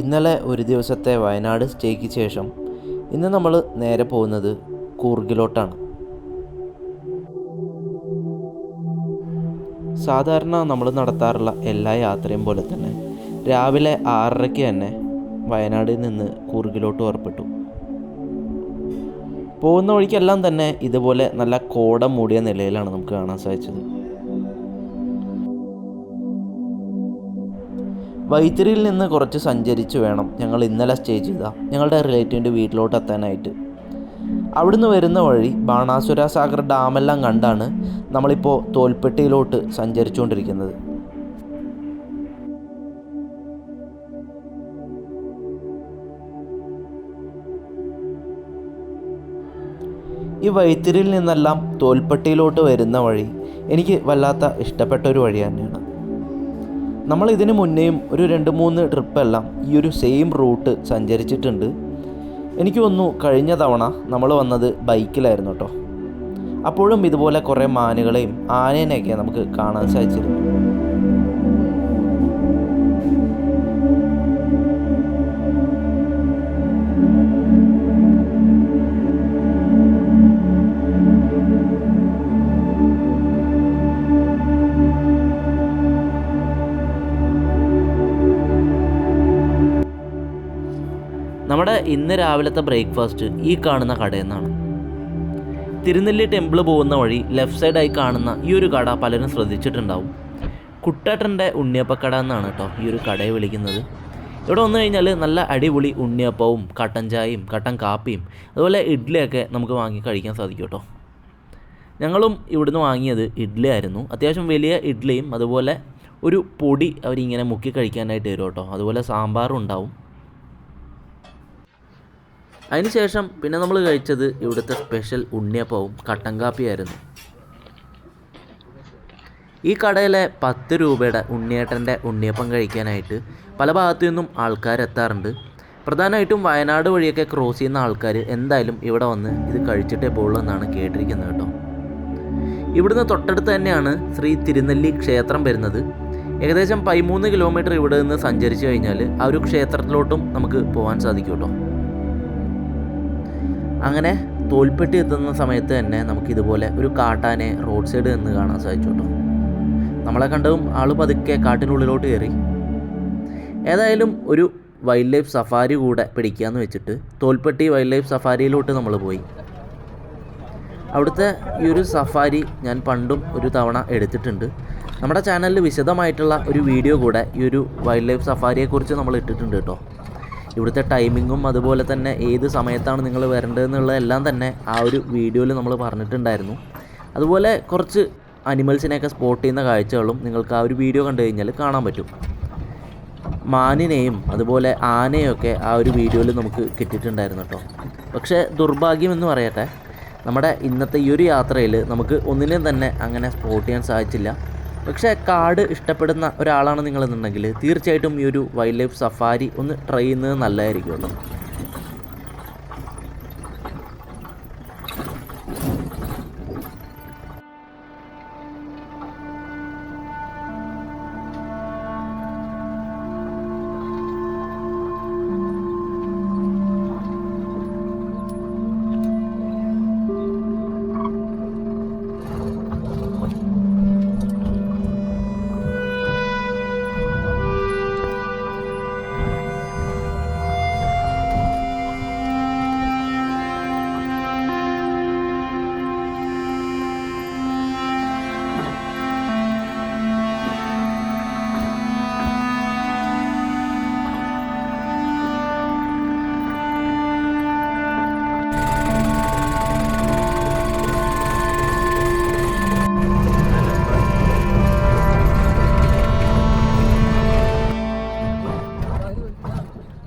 ഇന്നലെ ഒരു ദിവസത്തെ വയനാട് സ്റ്റേക്ക് ശേഷം ഇന്ന് നമ്മൾ നേരെ പോകുന്നത് കൂർഗിലോട്ടാണ്. സാധാരണ നമ്മൾ നടത്താറുള്ള എല്ലാ യാത്രയും പോലെ തന്നെ രാവിലെ ആറരയ്ക്ക് തന്നെ വയനാടിൽ നിന്ന് കൂർഗിലോട്ട് പുറപ്പെട്ടു. പോകുന്ന വഴിക്കെല്ലാം തന്നെ ഇതുപോലെ നല്ല കോട മൂടിയ നിലയിലാണ് നമുക്ക് കാണാൻ സാധിച്ചത്. വൈത്തിരിയിൽ നിന്ന് കുറച്ച് സഞ്ചരിച്ച് വേണം ഞങ്ങൾ ഇന്നലെ സ്റ്റേ ചെയ്ത ഞങ്ങളുടെ റിലേറ്റീവിന്റെ വീട്ടിലോട്ട് എത്താനായിട്ട്. അവിടുന്ന് വരുന്ന വഴി ബാണാസുര സാഗർ ഡാമെല്ലാം കണ്ടാണ് നമ്മളിപ്പോൾ തോൽപ്പെട്ടിയിലോട്ട് സഞ്ചരിച്ചുകൊണ്ടിരിക്കുന്നത്. ഈ വൈത്തിരിയിൽ നിന്നെല്ലാം തോൽപ്പെട്ടിയിലോട്ട് വരുന്ന വഴി എനിക്ക് വല്ലാത്ത ഇഷ്ടപ്പെട്ട ഒരു വഴി തന്നെയാണ്. നമ്മൾ ഇതിന് മുന്നേയും ഒരു രണ്ട് മൂന്ന് ട്രിപ്പെല്ലാം ഈ ഒരു സെയിം റൂട്ട് സഞ്ചരിച്ചിട്ടുണ്ട്. എനിക്ക് തോന്നുന്നു കഴിഞ്ഞ തവണ നമ്മൾ വന്നത് ബൈക്കിലായിരുന്നു കേട്ടോ. അപ്പോഴും ഇതുപോലെ കുറേ മാനുകളെയും ആനേനെയൊക്കെ നമുക്ക് കാണാൻ സാധിച്ചിരുന്നു. ഇന്ന് രാവിലത്തെ ബ്രേക്ക്ഫാസ്റ്റ് ഈ കാണുന്ന കടയിൽ നിന്നാണ് തിരുനെല്ലി ടെമ്പിൾ പോകുന്ന വഴി ലെഫ്റ്റ് സൈഡായി കാണുന്ന ഈ ഒരു കട പലരും ശ്രദ്ധിച്ചിട്ടുണ്ടാവും. കുട്ടേട്ടന്റെ ഉണ്ണിയപ്പക്കട എന്നാണ് കേട്ടോ ഈ ഒരു കടയെ വിളിക്കുന്നത്. ഇവിടെ വന്നു കഴിഞ്ഞാൽ നല്ല അടിപൊളി ഉണ്ണിയപ്പവും കട്ടൻ ചായയും കട്ടൻ കാപ്പിയും അതുപോലെ ഇഡ്ഡലിയൊക്കെ നമുക്ക് വാങ്ങി കഴിക്കാൻ സാധിക്കും കേട്ടോ. ഞങ്ങളും ഇവിടുന്ന് വാങ്ങിയത് ഇഡ്ഡലി ആയിരുന്നു. അത്യാവശ്യം വലിയ ഇഡ്ഡലിയും അതുപോലെ ഒരു പൊടി അവരിങ്ങനെ മുക്കി കഴിക്കാനായിട്ട് തരും കേട്ടോ. അതുപോലെ സാമ്പാറും ഉണ്ടാവും. അതിനുശേഷം പിന്നെ നമ്മൾ കഴിച്ചത് ഇവിടുത്തെ സ്പെഷ്യൽ ഉണ്ണിയപ്പവും കട്ടൻ കാപ്പിയായിരുന്നു. ഈ കടയിലെ പത്ത് രൂപയുടെ ഉണ്ണിയേട്ടന്റെ ഉണ്ണിയപ്പം കഴിക്കാനായിട്ട് പല ഭാഗത്തു നിന്നും ആൾക്കാർ എത്താറുണ്ട്. പ്രധാനമായിട്ടും വയനാട് വഴിയൊക്കെ ക്രോസ് ചെയ്യുന്ന ആൾക്കാർ എന്തായാലും ഇവിടെ വന്ന് ഇത് കഴിച്ചിട്ടേ പോകുള്ളൂ എന്നാണ് കേട്ടിരിക്കുന്നത് കേട്ടോ. ഇവിടുന്ന് തൊട്ടടുത്ത് തന്നെയാണ് ശ്രീ തിരുനെല്ലി ക്ഷേത്രം വരുന്നത്. ഏകദേശം പതിമൂന്ന് കിലോമീറ്റർ ഇവിടെ നിന്ന് സഞ്ചരിച്ചു കഴിഞ്ഞാൽ ആ ഒരു ക്ഷേത്രത്തിലോട്ടും നമുക്ക് പോകാൻ സാധിക്കും കേട്ടോ. അങ്ങനെ തോൽപ്പെട്ടി എത്തുന്ന സമയത്ത് തന്നെ നമുക്കിതുപോലെ ഒരു കാട്ടാനെ റോഡ് സൈഡ് നിന്ന് കാണാൻ സാധിച്ചു കേട്ടോ നമ്മളെ കണ്ടതും ആൾ പതുക്കെ കാട്ടിനുള്ളിലോട്ട് കയറി. ഏതായാലും ഒരു വൈൽഡ് ലൈഫ് സഫാരി കൂടെ പിടിക്കാമെന്ന് വെച്ചിട്ട് തോൽപ്പെട്ടി വൈൽഡ് ലൈഫ് സഫാരിയിലോട്ട് നമ്മൾ പോയി. അവിടുത്തെ ഈ ഒരു സഫാരി ഞാൻ പണ്ടും ഒരു തവണ എടുത്തിട്ടുണ്ട്. നമ്മുടെ ചാനലിൽ വിശദമായിട്ടുള്ള ഒരു വീഡിയോ കൂടെ ഈ ഒരു വൈൽഡ് ലൈഫ് സഫാരിയെക്കുറിച്ച് നമ്മൾ ഇട്ടിട്ടുണ്ട് കേട്ടോ. ഇവിടുത്തെ ടൈമിങ്ങും അതുപോലെ തന്നെ ഏത് സമയത്താണ് നിങ്ങൾ വരേണ്ടതെന്നുള്ളതെല്ലാം തന്നെ ആ ഒരു വീഡിയോയിൽ നമ്മൾ പറഞ്ഞിട്ടുണ്ടായിരുന്നു. അതുപോലെ കുറച്ച് അനിമൽസിനെയൊക്കെ സ്പോട്ട് ചെയ്യുന്ന കാഴ്ചകളും നിങ്ങൾക്ക് ആ ഒരു വീഡിയോ കണ്ടു കഴിഞ്ഞാൽ കാണാൻ പറ്റും. മാനിനെയും അതുപോലെ ആനയൊക്കെ ആ ഒരു വീഡിയോയിൽ നമുക്ക് കിട്ടിയിട്ടുണ്ടായിരുന്നു കേട്ടോ പക്ഷേ ദുർഭാഗ്യം എന്ന് പറയട്ടെ നമ്മുടെ ഇന്നത്തെ ഈ ഒരു യാത്രയിൽ നമുക്ക് ഒന്നിനെയും തന്നെ അങ്ങനെ സ്പോട്ട് ചെയ്യാൻ സാധിച്ചില്ല. പക്ഷേ കാട് ഇഷ്ടപ്പെടുന്ന ഒരാളാണ് നിങ്ങളെന്നുണ്ടെങ്കിൽ തീർച്ചയായിട്ടും ഈ ഒരു വൈൽഡ് ലൈഫ് സഫാരി ഒന്ന് ട്രൈ ചെയ്യുന്നത് നല്ലതായിരിക്കും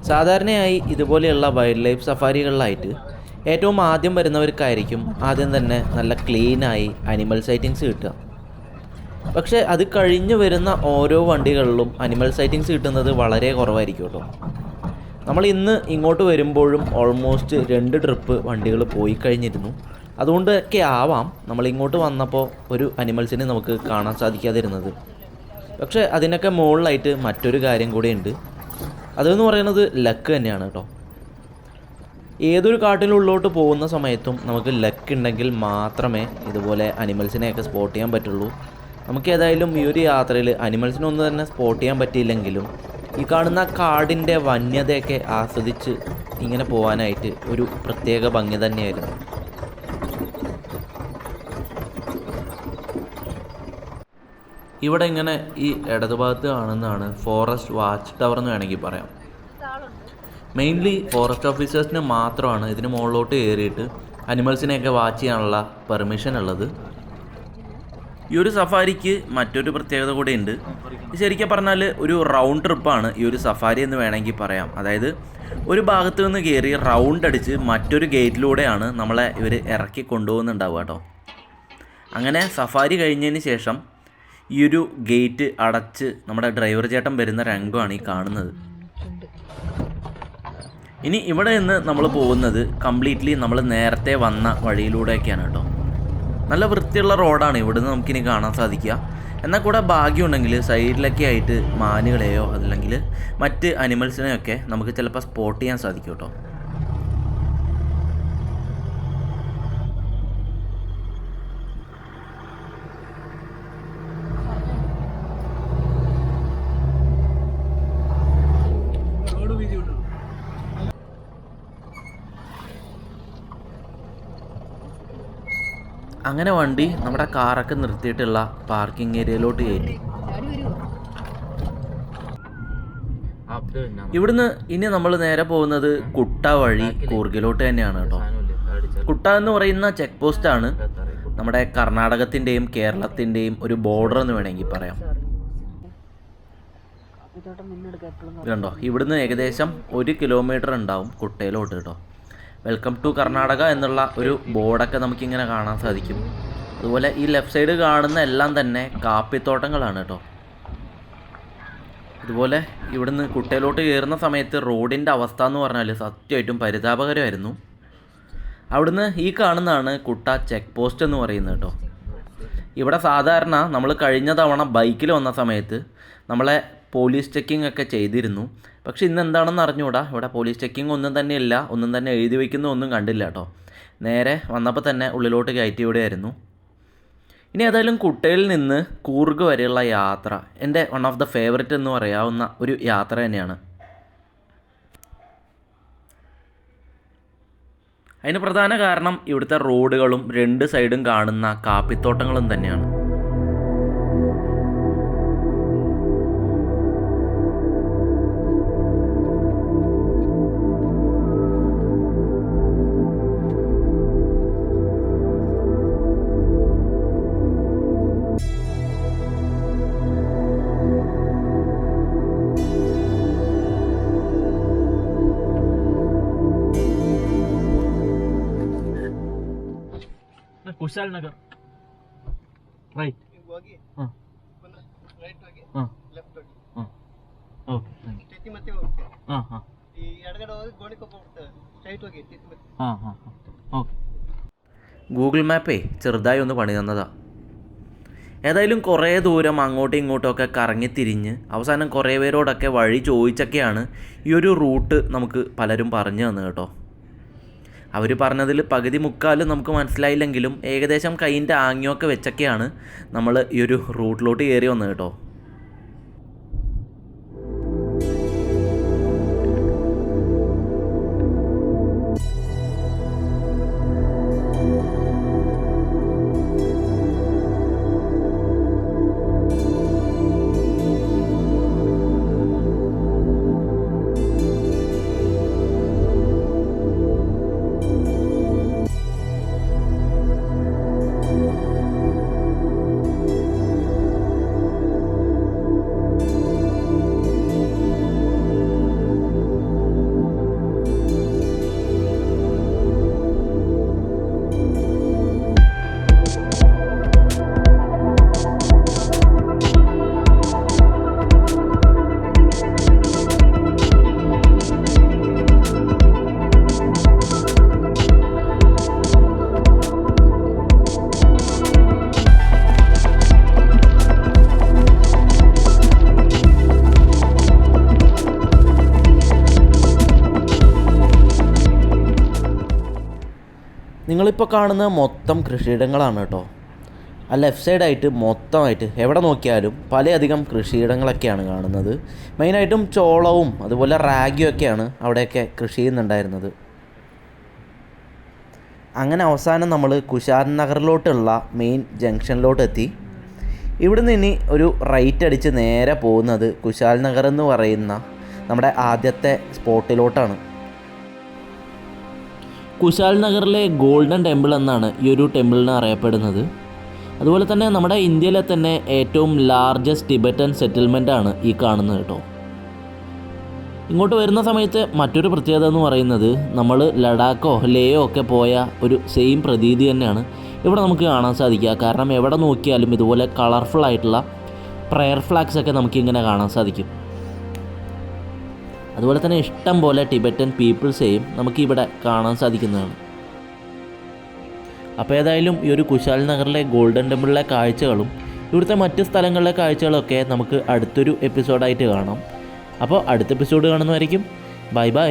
സാധാരണയായി ഇതുപോലെയുള്ള വൈൽഡ് ലൈഫ് സഫാരികളിലായിട്ട് ഏറ്റവും ആദ്യം വരുന്നവർക്കായിരിക്കും ആദ്യം തന്നെ നല്ല ക്ലീനായി അനിമൽ സൈറ്റിങ്സ് കിട്ടുക. പക്ഷേ അത് കഴിഞ്ഞ് വരുന്ന ഓരോ വണ്ടികളിലും അനിമൽ സൈറ്റിങ്സ് കിട്ടുന്നത് വളരെ കുറവായിരിക്കും കേട്ടോ. നമ്മൾ ഇന്ന് ഇങ്ങോട്ട് വരുമ്പോഴും ഓൾമോസ്റ്റ് രണ്ട് ട്രിപ്പ് വണ്ടികൾ പോയി കഴിഞ്ഞിരുന്നു. അതുകൊണ്ടൊക്കെ ആവാം നമ്മൾ ഇങ്ങോട്ട് വന്നപ്പോൾ ഒരു അനിമൽസിനെ നമുക്ക് കാണാൻ സാധിക്കാതിരുന്നത്. പക്ഷേ അതിനൊക്കെ മുകളിലായിട്ട് മറ്റൊരു കാര്യം കൂടിയുണ്ട്. അതെന്ന് പറയുന്നത് ലക്ക് തന്നെയാണ് കേട്ടോ ഏതൊരു കാട്ടിലുള്ളോട്ട് പോകുന്ന സമയത്തും നമുക്ക് ലക്ക് ഉണ്ടെങ്കിൽ മാത്രമേ ഇതുപോലെ അനിമൽസിനെയൊക്കെ സ്പോട്ട് ചെയ്യാൻ പറ്റുള്ളൂ. നമുക്ക് ഏതായാലും ഈ ഒരു യാത്രയിൽ അനിമൽസിനൊന്നും തന്നെ സ്പോട്ട് ചെയ്യാൻ പറ്റിയില്ലെങ്കിലും ഈ കാണുന്ന കാടിന്റെ വന്യതയൊക്കെ ആസ്വദിച്ച് ഇങ്ങനെ പോകാനായിട്ട് ഒരു പ്രത്യേക ഭംഗി തന്നെയായിരുന്നു. ഇവിടെ ഇങ്ങനെ ഈ ഇടതുഭാഗത്ത് കാണുന്നതാണ് ഫോറസ്റ്റ് വാച്ച് ടവർ എന്ന് വേണമെങ്കിൽ പറയാം. മെയിൻലി ഫോറസ്റ്റ് ഓഫീസേഴ്സിന് മാത്രമാണ് ഇതിന് മുകളിലോട്ട് കയറിയിട്ട് അനിമൽസിനെയൊക്കെ വാച്ച് ചെയ്യാനുള്ള പെർമിഷൻ ഉള്ളത്. ഈ ഒരു സഫാരിക്ക് മറ്റൊരു പ്രത്യേകത കൂടെ ഉണ്ട്. ശരിക്കും പറഞ്ഞാൽ ഒരു റൗണ്ട് ട്രിപ്പാണ് ഈ ഒരു സഫാരി എന്ന് വേണമെങ്കിൽ പറയാം. അതായത് ഒരു ഭാഗത്ത് നിന്ന് കയറി റൗണ്ട് അടിച്ച് മറ്റൊരു ഗേറ്റിലൂടെയാണ് നമ്മളെ ഇവർ ഇറക്കി കൊണ്ടുപോകുന്നുണ്ടാവുക കേട്ടോ. അങ്ങനെ സഫാരി കഴിഞ്ഞതിന് ശേഷം ഈ ഒരു ഗേറ്റ് അടച്ച് നമ്മുടെ ഡ്രൈവർ ചേട്ടൻ വരുന്ന രംഗമാണ് ഈ കാണുന്നത്. ഇനി ഇവിടെ നിന്ന് നമ്മൾ പോകുന്നത് കംപ്ലീറ്റ്ലി നമ്മൾ നേരത്തെ വന്ന വഴിയിലൂടെയൊക്കെയാണ് കേട്ടോ. നല്ല വൃത്തിയുള്ള റോഡാണ് ഇവിടുന്ന് നമുക്കിനി കാണാൻ സാധിക്കുക. എന്നാൽ കൂടെ ഭാഗ്യമുണ്ടെങ്കിൽ സൈഡിലൊക്കെ ആയിട്ട് മാനുകളെയോ അല്ലെങ്കിൽ മറ്റ് അനിമൽസിനെയൊക്കെ നമുക്ക് ചിലപ്പോൾ സ്പോട്ട് ചെയ്യാൻ സാധിക്കും കേട്ടോ. അങ്ങനെ വണ്ടി നമ്മുടെ കാറൊക്കെ നിർത്തിയിട്ടുള്ള പാർക്കിംഗ് ഏരിയയിലോട്ട് കയറ്റി. ഇവിടുന്ന് ഇനി നമ്മൾ നേരെ പോകുന്നത് കുട്ട വഴി കൂർഗിലോട്ട് തന്നെയാണ് കേട്ടോ. കുട്ട എന്ന് പറയുന്ന ചെക്ക് പോസ്റ്റ് ആണ് നമ്മുടെ കർണാടകത്തിന്റെയും കേരളത്തിന്റെയും ഒരു ബോർഡർ എന്ന് വേണമെങ്കിൽ പറയാം. കണ്ടോ ഇവിടുന്ന് ഏകദേശം ഒരു കിലോമീറ്റർ ഉണ്ടാവും കുട്ടയിലോട്ട് കേട്ടോ. വെൽക്കം ടു കർണാടക എന്നുള്ള ഒരു ബോർഡൊക്കെ നമുക്കിങ്ങനെ കാണാൻ സാധിക്കും. അതുപോലെ ഈ ലെഫ്റ്റ് സൈഡ് കാണുന്ന എല്ലാം തന്നെ കാപ്പിത്തോട്ടങ്ങളാണ് കേട്ടോ. അതുപോലെ ഇവിടുന്ന് കുട്ടയിലോട്ട് കയറുന്ന സമയത്ത് റോഡിന്റെ അവസ്ഥ എന്ന് പറഞ്ഞാൽ സത്യമായിട്ടും പരിതാപകരമായിരുന്നു. അവിടുന്ന് ഈ കാണുന്നതാണ് കുട്ട ചെക്ക് പോസ്റ്റ് എന്ന് പറയുന്നത് കേട്ടോ. ഇവിടെ സാധാരണ നമ്മൾ കഴിഞ്ഞ തവണ ബൈക്കിൽ വന്ന സമയത്ത് നമ്മളെ പോലീസ് ചെക്കിംഗ് ഒക്കെ ചെയ്തിരുന്നു. പക്ഷേ ഇന്ന് എന്താണെന്ന് അറിഞ്ഞുകൂടാ ഇവിടെ പോലീസ് ചെക്കിംഗ് ഒന്നും തന്നെ ഇല്ല ഒന്നും തന്നെ എഴുതി വയ്ക്കുന്ന ഒന്നും കണ്ടില്ല കേട്ടോ. നേരെ വന്നപ്പോൾ തന്നെ ഉള്ളിലോട്ട് കയറ്റി വിടുകയായിരുന്നു. ഇനി ഏതായാലും കുട്ടയിൽ നിന്ന് കൂർഗ് വരെയുള്ള യാത്ര എന്റെ വൺ ഓഫ് ദ ഫേവററ്റ് എന്ന് പറയാവുന്ന ഒരു യാത്ര തന്നെയാണ്. അതിന് പ്രധാന കാരണം ഇവിടുത്തെ റോഡുകളും രണ്ട് സൈഡും കാണുന്ന കാപ്പിത്തോട്ടങ്ങളും തന്നെയാണ്. ಕುಶಾಲ್ ನಗರ್ ರೈಟ್ ಹೋಗಿ ಹಾಂ ಪುನಃ ರೈಟ್ ಹೋಗಿ ಹಾಂ ಲೆಫ್ಟ್ ಹೋಗಿ ಹಾಂ ಓಕೆ ಥ್ಯಾಂಕ್ ಯು ತಿತ್ತಿ ಮತ್ತೆ ಹೋಗ್ತೇವೆ ಹಾಂ ಹಾಂ ಈ ಎಡಗಡೆ ಹೋಗಿ ಗೋಣಿಕೊಪ್ಪ ಹೋಗ್ತೇವೆ ಸ್ಟ್ರೈಟ್ ಹೋಗಿ ತಿತ್ತಿ ಮತ್ತೆ ಹಾಂ ಹಾಂ ಹಾಂ ಓಕೆ ഗൂഗിൾ മാപ്പേ ചെറുതായി ഒന്ന് പണി തന്നതാ ഏതായാലും കുറേ ദൂരം അങ്ങോട്ടും ഇങ്ങോട്ടുമൊക്കെ കറങ്ങിത്തിരിഞ്ഞ് അവസാനം കുറേ പേരോടൊക്കെ വഴി ചോദിച്ചൊക്കെയാണ് ഈ ഒരു റൂട്ട് നമുക്ക് പലരും പറഞ്ഞു തന്നു കേട്ടോ അവർ പറഞ്ഞതിൽ പകുതി മുക്കാലും നമുക്ക് മനസ്സിലായില്ലെങ്കിലും ഏകദേശം കൈയിന്റെ ആംഗ്യമൊക്കെ വെച്ചൊക്കെയാണ് നമ്മൾ ഈ ഒരു റൂട്ടിലോട്ട് കയറി വന്നത് കേട്ടോ. നിങ്ങളിപ്പോൾ കാണുന്ന മൊത്തം കൃഷിയിടങ്ങളാണ് കേട്ടോ. ആ ലെഫ്റ്റ് സൈഡായിട്ട് മൊത്തമായിട്ട് എവിടെ നോക്കിയാലും പലയധികം കൃഷിയിടങ്ങളൊക്കെയാണ് കാണുന്നത്. മെയിനായിട്ടും ചോളവും അതുപോലെ റാഗിയും ഒക്കെയാണ് അവിടെയൊക്കെ കൃഷി ചെയ്യുന്നുണ്ടായിരുന്നത്. അങ്ങനെ അവസാനം നമ്മൾ കുശാൽ നഗറിലോട്ടുള്ള മെയിൻ ജംഗ്ഷനിലോട്ട് എത്തി ഇവിടുന്ന് ഇനി ഒരു റൈറ്റ് അടിച്ച് നേരെ പോകുന്നത് കുശാൽ നഗർ എന്ന് പറയുന്ന നമ്മുടെ ആദ്യത്തെ സ്പോട്ടിലോട്ടാണ് കുശാൽ നഗറിലെ ഗോൾഡൻ ടെമ്പിൾ എന്നാണ് ഈ ഒരു ടെമ്പിളിനെ അറിയപ്പെടുന്നത്. അതുപോലെ തന്നെ നമ്മുടെ ഇന്ത്യയിലെ തന്നെ ഏറ്റവും ലാർജസ്റ്റ് ടിബറ്റൻ സെറ്റിൽമെന്റ് ആണ് ഈ കാണുന്നത് കേട്ടോ. ഇങ്ങോട്ട് വരുന്ന സമയത്ത് മറ്റൊരു പ്രത്യേകത എന്ന് പറയുന്നത് നമ്മൾ ലഡാക്കോ ലേയോ ഒക്കെ പോയ ഒരു സെയിം പ്രതീതി തന്നെയാണ് ഇവിടെ നമുക്ക് കാണാൻ സാധിക്കുക. കാരണം എവിടെ നോക്കിയാലും ഇതുപോലെ കളർഫുൾ ആയിട്ടുള്ള പ്രയർ ഫ്ലാഗ്സ് ഒക്കെ നമുക്കിങ്ങനെ കാണാൻ സാധിക്കും. അതുപോലെ തന്നെ ഇഷ്ടം പോലെ ടിബറ്റൻ പീപ്പിൾസെയും നമുക്കിവിടെ കാണാൻ സാധിക്കുന്നതാണ്. അപ്പോൾ ഏതായാലും ഈ ഒരു കുശാൽ നഗറിലെ ഗോൾഡൻ ടെമ്പിളിലെ കാഴ്ചകളും ഇവിടുത്തെ മറ്റ് സ്ഥലങ്ങളിലെ കാഴ്ചകളൊക്കെ നമുക്ക് അടുത്തൊരു എപ്പിസോഡായിട്ട് കാണാം. അപ്പോൾ അടുത്ത എപ്പിസോഡ് കാണുന്നതായിരിക്കും ബൈ ബൈ.